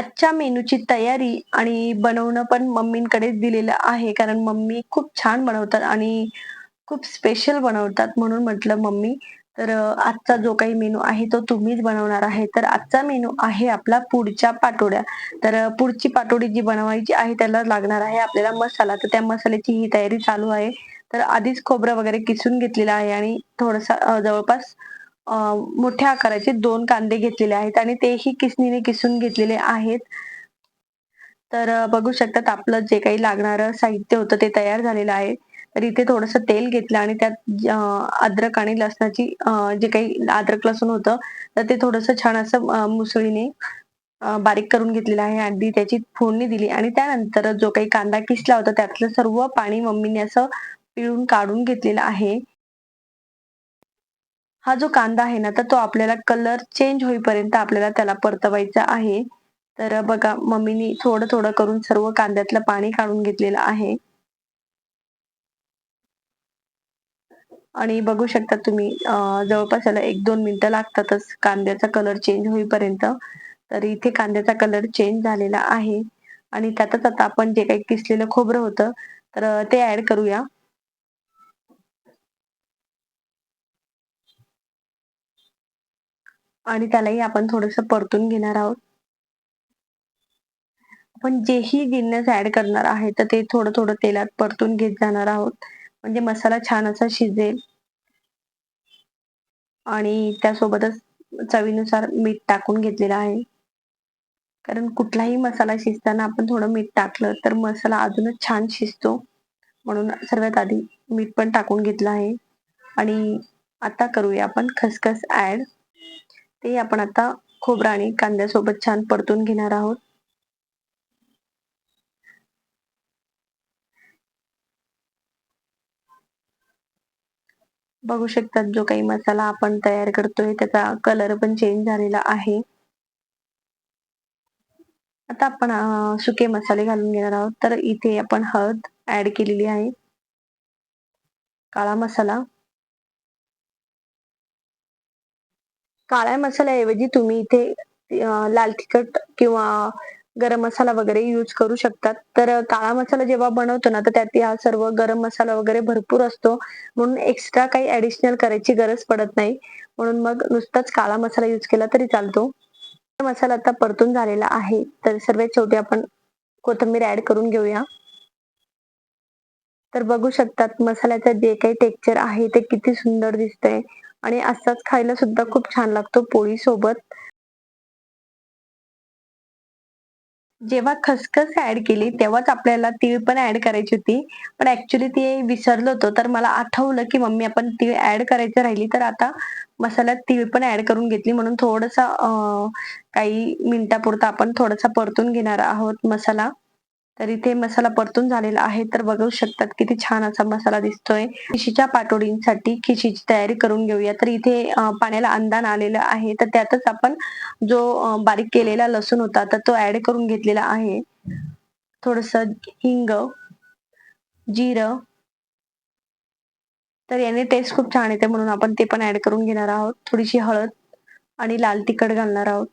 आजच्या मेनूची तयारी आणि बनवणं पण मम्मींकडेच दिलेलं आहे. कारण मम्मी खूप छान बनवतात आणि खूप स्पेशल बनवतात म्हणून म्हटलं मम्मी. तर आजचा जो काही मेनू आहे तो तुम्हीच बनवणार आहे. तर आजचा मेनू आहे आपला पुढच्या पाटोड्या. तर पुढची पाटोडी जी बनवायची आहे त्याला लागणार आहे आपल्याला मसाला. तर त्या मसाल्याची ही तयारी चालू आहे. तर आधीच खोबरं वगैरे किसून घेतलेलं आहे आणि थोडासा जवळपास मोठ्या आकाराचे दोन कांदे घेतलेले आहेत आणि तेही किसणीने किसून घेतलेले आहेत. तर बघू शकतात आपलं जे काही लागणारं साहित्य होतं ते तयार झालेलं आहे. तर इथे थोडंसं तेल घेतलं आणि त्यात अद्रक आणि लसणाची जे काही अद्रक लसूण होतं तर ते थोडंसं छान असं मुसळीने बारीक करून घेतलेलं आहे. अगदी त्याची फोडणी दिली आणि त्यानंतर जो काही कांदा किसला होता त्यातलं सर्व पाणी मम्मीने असं पिळून काढून घेतलेलं आहे. हा जो कांदा आहे ना तर तो आपल्याला कलर चेंज होईपर्यंत आपल्याला त्याला परतवायचा आहे. तर बघा मम्मीनी थोडं थोडं करून सर्व कांद्यातलं पाणी काढून घेतलेलं आहे. आणि बघू शकता तुम्ही जवळपास याला एक दोन मिनिटं लागतातच कांद्याचा कलर चेंज होईपर्यंत. तर इथे कांद्याचा कलर चेंज झालेला आहे. आणि त्यातच आता आपण जे काही किसलेलं खोबरं होतं तर ते ऍड करूया. आणि त्यालाही आपण थोडस परतून घेणार आहोत. आपण जेही जिन्नस ऍड करणार आहे तर ते थोडं थोडं तेलात परतून घेत जाणार आहोत. म्हणजे मसाला छान असा शिजेल. आणि त्यासोबतच चवीनुसार मीठ टाकून घेतलेलं आहे. कारण कुठलाही मसाला शिजताना आपण थोडं मीठ टाकलं तर मसाला अजूनच छान शिजतो. म्हणून सर्वात आधी मीठ पण टाकून घेतलं आहे. आणि आता करूया आपण खसखस ऍड ते आपण आता खोबरं आणि कांद्यासोबत छान परतून घेणार आहोत. बघू शकतात जो काही मसाला आपण तयार करतोय त्याचा कलर पण चेंज झालेला आहे. आता आपण सुके मसाले घालून घेणार आहोत. तर इथे आपण हळद ऍड केलेली आहे. काळा मसाला. काळ्या मसाल्याऐवजी तुम्ही इथे लाल तिखट किंवा गरम मसाला वगैरे यूज करू शकतात. तर काळा मसाला जेव्हा बनवतो ना तर त्यात हा सर्व गरम मसाला वगैरे भरपूर असतो. म्हणून एक्स्ट्रा काही ऍडिशनल करायची गरज पडत नाही. म्हणून मग नुसताच काळा मसाला यूज केला तरी चालतो. मसाला आता परतून झालेला आहे. तर सर्वात शेवटी आपण कोथिंबीर ऍड करून घेऊया. तर बघू शकतात मसाल्याचं जे काही टेक्स्चर आहे ते किती सुंदर दिसतंय. आणि असाच खायला सुद्धा खूप छान लागतो पोळी सोबत जेव्हा खसखस ऍड केली तेव्हाच आपल्याला तीळ पण ऍड करायची होती. पण ऍक्च्युली ती विसरलो होतो तर मला आठवलं की मम्मी आपण तीळ ऍड करायचं राहिली तर आता मसाल्यात तीळ पण ऍड करून घेतली. म्हणून थोडसा काही मिनिटापुरता आपण थोडासा परतून घेणार आहोत मसाला. तर इथे मसाला परतून झालेला आहे. तर बघू शकतात किती छान असा मसाला दिसतोय. खिशीच्या पाटोडींसाठी खिशीची तयारी करून घेऊया. तर इथे पाण्याला अंदान आलेलं आहे. तर त्यातच आपण जो बारीक केलेला लसूण होता तर तो ऍड करून घेतलेला आहे. थोडस हिंग जिरं. तर याने टेस्ट खूप छान येते म्हणून आपण ते पण ऍड करून घेणार आहोत. थोडीशी हळद आणि लाल तिखट घालणार आहोत.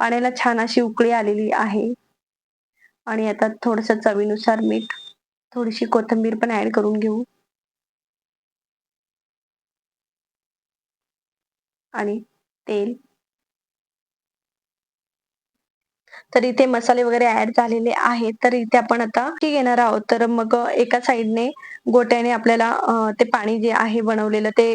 पाण्याला छान अशी उकळी आलेली आहे. आणि आता थोडस चवीनुसार मीठ थोडीशी कोथिंबीर पण ऍड करून घेऊ. आणि तेल. तर इथे मसाले वगैरे ऍड झालेले आहेत. तर इथे आपण आता ठीक घेणार आहोत. तर मग एका साईडने गोट्याने आपल्याला ते पाणी जे आहे बनवलेलं ते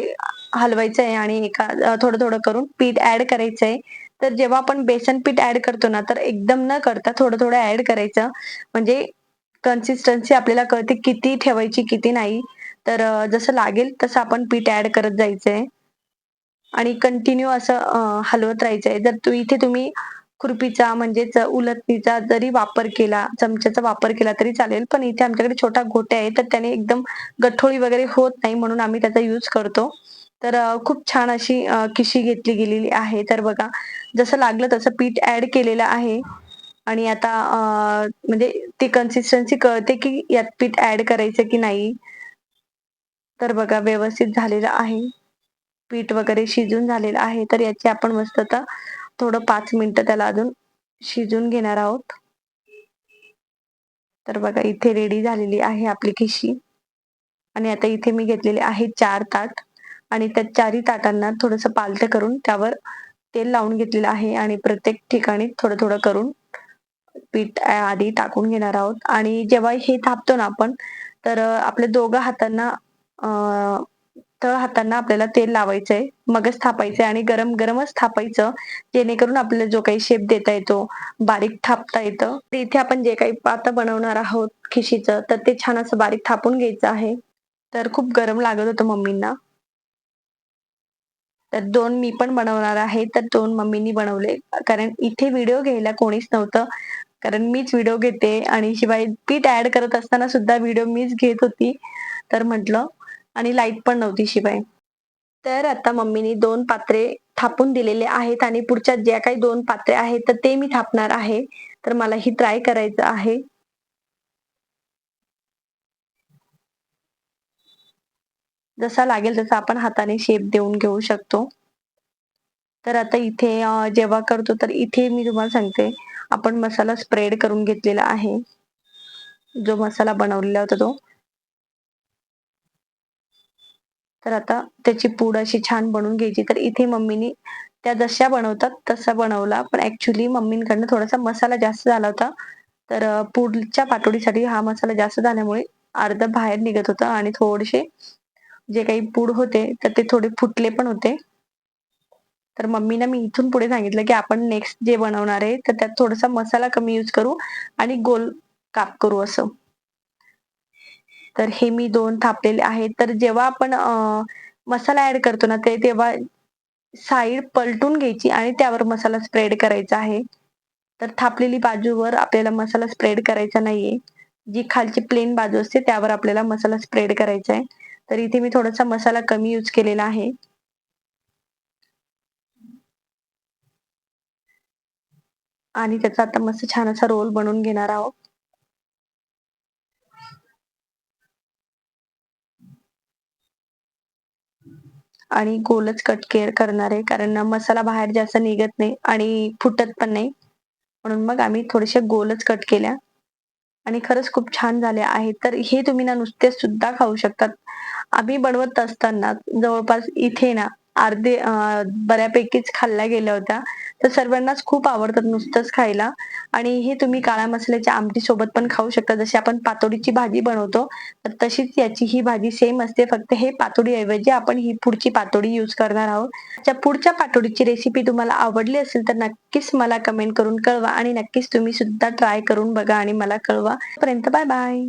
हलवायचं आहे आणि एका थोडं थोडं करून पीठ ऍड करायचं आहे तर जेव्हा आपण बेसन पीठ ऍड करतो ना तर एकदम न करता थोडं थोडं ऍड करायचं. म्हणजे कन्सिस्टन्सी आपल्याला कळते किती ठेवायची किती नाही. तर जसं लागेल तसं आपण पीठ ऍड करत जायचंय. आणि कंटिन्यू असं हलवत राहायचंय. जर तू इथे तुम्ही खुरपीचा म्हणजेच उलटणीचा जरी वापर केला चमच्याचा वापर केला तरी चालेल. पण इथे आमच्याकडे छोटा गोट्या आहे तर त्याने एकदम गठोळी वगैरे होत नाही म्हणून आम्ही त्याचा यूज करतो. तर खूप छान अशी किशी घेतली गेलेली आहे. तर बघा जसं लागलं तसं पीठ ऍड केलेलं आहे. आणि आता म्हणजे ती कन्सिस्टन्सी कळते की यात पीठ ऍड करायचं की नाही. तर बघा व्यवस्थित झालेलं आहे. पीठ वगैरे शिजून झालेलं आहे. तर याची आपण मस्त आता थोडं पाच मिनिटं त्याला अजून शिजून घेणार आहोत. तर बघा इथे रेडी झालेली आहे आपली खिशी आणि आता इथे मी घेतलेले आहे चार ताट. आणि त्या चारी ताटांना थोडस पालथं करून त्यावर तेल लावून घेतलेलं आहे आणि प्रत्येक ठिकाणी थोडं थोडं करून पीठ आधी टाकून घेणार आहोत. आणि जेव्हा हे थापतो ना आपण तर आपल्या दोघं हातांना तळ हातांना आपल्याला तेल लावायचंय मगच थापायचंय आणि गरम गरमच थापायचं जेणेकरून आपल्याला जो काही शेप देता येतो बारीक थापता येतं. इथे आपण जे काही पातं बनवणार आहोत खिशीचं तर ते छान असं बारीक थापून घ्यायचं आहे. तर खूप गरम लागत होतं मम्मींना. तर दोन मी पण बनवणार आहे तर दोन मम्मीनी बनवले. कारण इथे व्हिडिओ घ्यायला कोणीच नव्हतं. कारण मीच व्हिडिओ घेते आणि शिवाय पीठ ऍड करत असताना सुद्धा व्हिडिओ मीच घेत होती. तर म्हटलं आणि लाइट पण नव्हती शिवाय. तर आता मम्मीनी दोन पात्रे थापून दिलेले आहेत आणि पुढच्या ज्या काही दोन पात्रे आहेत तर ते मी थापणार आहे. तर मला ही ट्राय करायचं आहे. जसा लागेल तसा आपण हाताने शेप देऊन घेऊ शकतो. तर आता इथे जेव्हा करतो तर इथे मी तुम्हाला सांगते. आपण मसाला स्प्रेड करून घेतलेला आहे. जो मसाला बनवलेला होता तो. तर आता त्याची पूड अशी छान बनवून घ्यायची. तर इथे मम्मीनी त्या जशा बनवतात तसा बनवला. पण ऍक्च्युली मम्मींकडनं थोडासा मसाला जास्त झाला होता. तर पुढच्या पाटोडीसाठी हा मसाला जास्त झाल्यामुळे अर्ध बाहेर निघत होता आणि थोडेसे जे काही पूड होते तर ते थोडे फुटले पण होते. तर मम्मीना मी इथून पुढे सांगितलं की आपण नेक्स्ट जे बनवणार आहे तर त्यात थोडासा मसाला कमी यूज करू आणि गोल काप करू असं. तर हे मी दोन थापलेले आहेत. तर जेव्हा आपण मसाला ऍड करतो ना ते तेव्हा साईड पलटून घ्यायची आणि त्यावर मसाला स्प्रेड करायचा आहे. तर थापलेली बाजूवर आपल्याला मसाला स्प्रेड करायचा नाहीये. जी खालची प्लेन बाजू असते त्यावर आपल्याला मसाला स्प्रेड करायचा आहे. तर इथे मी थोडासा मसाला कमी यूज केलेला आहे. आणि त्याचा आता मस्त छान असा रोल बनवून घेणार आहोत. आणि गोलच कट केअर करणार आहे कारण मसाला बाहेर जास्त निघत नाही आणि फुटत पण नाही. म्हणून मग आम्ही थोडेसे गोलच कट केल्या. आणि खरंच खूप छान झाले आहेत. तर हे तुम्ही ना नुसते सुद्धा खाऊ शकतात. आम्ही बनवत असताना जवळपास इथे ना अर्धे बऱ्यापैकीच खाल्ल्या गेल्या होत्या. तर सर्वांनाच खूप आवडतात नुसतंच खायला. आणि हे तुम्ही काळ्या मसाल्याच्या आमटी सोबत पण खाऊ शकता. जशी आपण पातोडीची भाजी बनवतो तर तशीच याची ही भाजी सेम असते. फक्त हे पातोडी ऐवजी आपण ही पुढची पातोडी युज करणार आहोत. त्या पुढच्या पातोडीची रेसिपी तुम्हाला आवडली असेल तर नक्कीच मला कमेंट करून कळवा. आणि नक्कीच तुम्ही सुद्धा ट्राय करून बघा आणि मला कळवा. पर्यंत बाय बाय